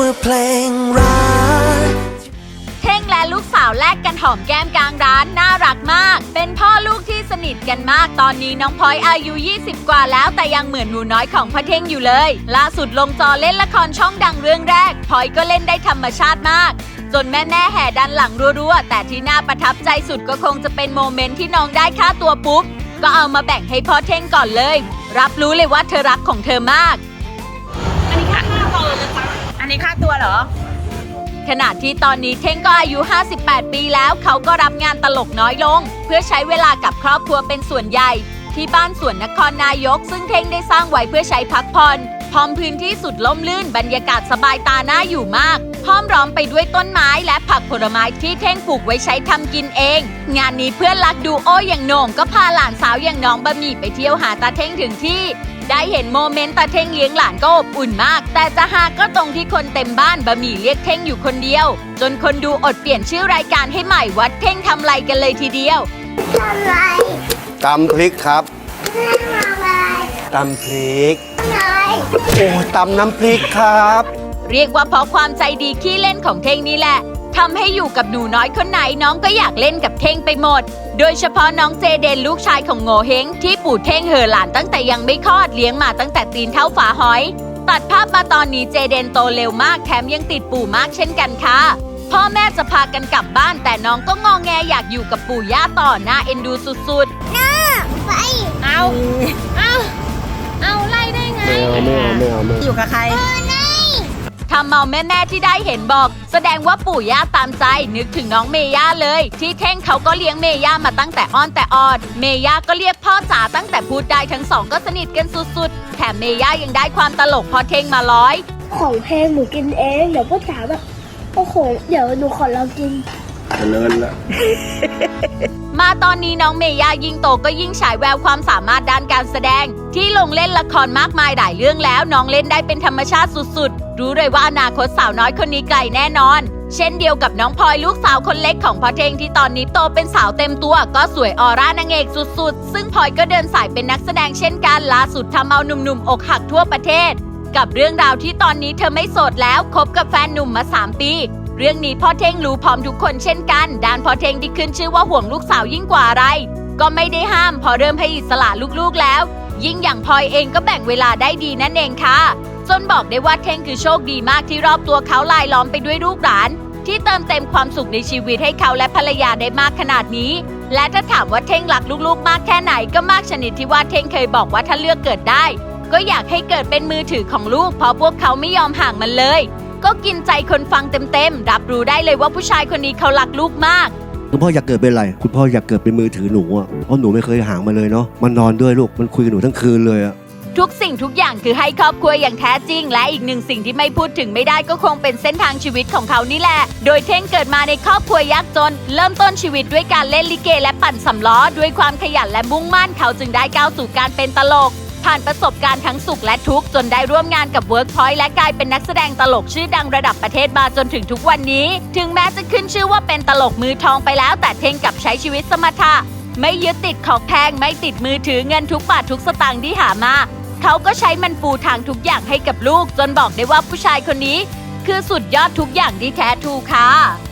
ว่าเพลงรักเท่งและลูกสาวแลกกันหอมแก้มกลางร้านน่ารักมาก เป็นพ่อลูกที่สนิทกันมากตอนนี้น้องพลอยอายุ 20 กว่าแล้วแต่ยังเหมือนหนูน้อยของพ่อเท่งอยู่เลย ล่าสุดลงจอเล่นละครช่องดังเรื่องแรกพลอยก็เล่นได้ธรรมชาติมากจนแม่แม่แห่ดันหลังรัวๆ แต่ที่น่าประทับใจสุดก็คงจะเป็นโมเมนต์ที่น้องได้ค่าตัวปุ๊บ ก็เอามาแบ่งให้พ่อเท่งก่อนเลย รับรู้เลยว่าเธอรักของเธอมาก นี้ค่าตัวเหรอ ขณะที่ตอนนี้เท่งก็อายุ 58 ปีแล้ว เขาก็รับงานตลกน้อยลง เพื่อใช้เวลากับครอบครัวเป็นส่วนใหญ่ ที่บ้านสวนนครนายก ซึ่งเท่งได้สร้างไว้เพื่อใช้พักผ่อนพร้อมพื้นที่สุดล่มลื่นบรรยากาศสบายตาหน่าอยู่มาก พร้อมร้อมไปด้วยต้นไม้และผักผลไม้ที่เท่งปลูกไว้ใช้ทำกินเอง งานนี้เพื่อนรักดูโออย่างโหน่งก็พาหลานสาวอย่างน้องบะหมี่ไปเที่ยวหาตาเท่งถึงที่ ได้เห็นโมเมนต์ตาเท่งเลี้ยงหลานก็อบอุ่นมาก แต่จะหาก็ตรงที่คนเต็มบ้านบะหมี่เรียกเท่งอยู่คนเดียว จนคนดูอดเปลี่ยนชื่อรายการให้ใหม่วัดเท่งทำไรกันเลยทีเดียวอะไรตำพริกครับแม่ทำอะไรตำพริกอะไรโอ้ตำน้ำพริกครับ เรียกว่าเพราะความใจดีขี้เล่นของเท่งนี่แหละ ทำให้อยู่กับหนูน้อยคนไหนน้องก็อยากเล่นกับเท่งไปหมด โดยเฉพาะน้องเจเดนลูกชายของโงเฮงที่ปู่เท่งเห่อหลานตั้งแต่ยังไม่คลอดเลี้ยงมาตั้งแต่ตีนเท่าฝาหอย ตัดภาพมาตอนนี้เจเดนโตเร็วมากแถมยังติดปู่มากเช่นกันค่ะ พ่อแม่จะพากันกลับบ้านแต่น้องก็งองแงอยากอยู่กับปู่ย่าต่อหน้าเอ็นดูสุดๆไปเอา เอา เอาไล่ได้ไง ไม่เอาไม่เอาไม่เอาไม่เอา อยู่กับใคร ทำเมาแม่ ๆ ที่ได้เห็นบอก แสดงว่าปู่ย่าตามใจ นึกถึงน้องเมย่าเลย ที่เท่งเขาก็เลี้ยงเมย่ามาตั้งแต่อ้อนแต่ออด เมย่าก็เรียกพ่อจ๋าตั้งแต่พูดได้ทั้งสองก็สนิทกันสุดๆ แถมเมย่ายังได้ความตลกพอเท่งมาร้อย ของเพลงหนูกินเอง เดี๋ยวพ่อจ๋าแบบโอ้โห เดี๋ยวหนูขอลองกินเจริญละ มาตอนนี้น้องเมย่ายิ่งโตก็ยิ่งฉายแววความสามารถด้านการแสดง ที่ลงเล่นละครมากมายหลายเรื่องแล้วน้องเล่นได้เป็นธรรมชาติสุดๆ รู้เลยว่าอนาคตสาวน้อยคนนี้ไกลแน่นอน เช่นเดียวกับน้องพลอยลูกสาวคนเล็กของพ่อเทงที่ตอนนี้โตเป็นสาวเต็มตัว ก็สวยออร่านางเอกสุดๆ ซึ่งพลอยก็เดินสายเป็นนักแสดงเช่นกันล่าสุดทำเอาหนุ่มๆอกหักทั่วประเทศ กับเรื่องราวที่ตอนนี้เธอไม่โสดแล้วคบกับแฟนหนุ่มมา 3 ปี เรื่องนี้พ่อเท่งรู้พร้อมทุกคนเช่นกันด้านพ่อเท่งที่ขึ้นชื่อว่าห่วงลูกสาวยิ่งกว่าอะไร ก็ไม่ได้ห้ามพอเริ่มให้อิสระลูกๆแล้ว ยิ่งอย่างพลอยเองก็แบ่งเวลาได้ดีนั่นเองค่ะจนบอกได้ว่าเท่งคือโชคดีมากที่รอบตัวเขาลายล้อมไปด้วยลูกหลาน ที่เติมเต็มความสุขในชีวิตให้เขาและภรรยาได้มากขนาดนี้ และถ้าถามว่าเท่งรักลูกๆ มากแค่ไหนก็มากชนิดที่ว่าเท่งเคยบอกว่าถ้าเลือกเกิดได้ ก็อยากให้เกิดเป็นมือถือของลูกเพราะพวกเขาไม่ยอมห่างมันเลย ก็กินใจคนฟังเต็มๆ รับรู้ได้เลยว่าผู้ชายคนนี้เขารักลูกมาก คุณพ่ออยากเกิดเป็นอะไร คุณพ่ออยากเกิดเป็นมือถือหนูอะเพราะหนูไม่เคยห่างมาเลยเนาะ มันนอนด้วยลูก มันคุยกับหนูทั้งคืนเลยอะ ทุกสิ่งทุกอย่างคือให้ครอบครัวอย่างแท้จริง และอีกหนึ่งสิ่งที่ไม่พูดถึงไม่ได้ก็คงเป็นเส้นทางชีวิตของเขานี่แหละ โดยเท่งเกิดมาในครอบครัวยากจน เริ่มต้นชีวิตด้วยการเล่นลิเกและปั่นสำล้อ ด้วยความขยันและมุ่งมั่นเขาจึงได้ก้าวสู่การเป็นตลก ผ่านประสบการณ์ทั้งสุขและทุกข์จนได้ร่วมงานกับ Workpoint และกลายเป็นนักแสดงตลกชื่อดังระดับประเทศมาจนถึงทุกวันนี้ ถึงแม้จะขึ้นชื่อว่าเป็นตลกมือทองไปแล้ว แต่เท่งกับใช้ชีวิตสมถะไม่ยึดติดของแพงไม่ติดมือถือเงินทุกบาททุกสตางค์ที่หามาเขาก็ใช้มันปูทางทุกอย่างให้กับลูก จนบอกได้ว่าผู้ชายคนนี้ คือสุดยอดทุกอย่างที่แท้ทรูค่ะ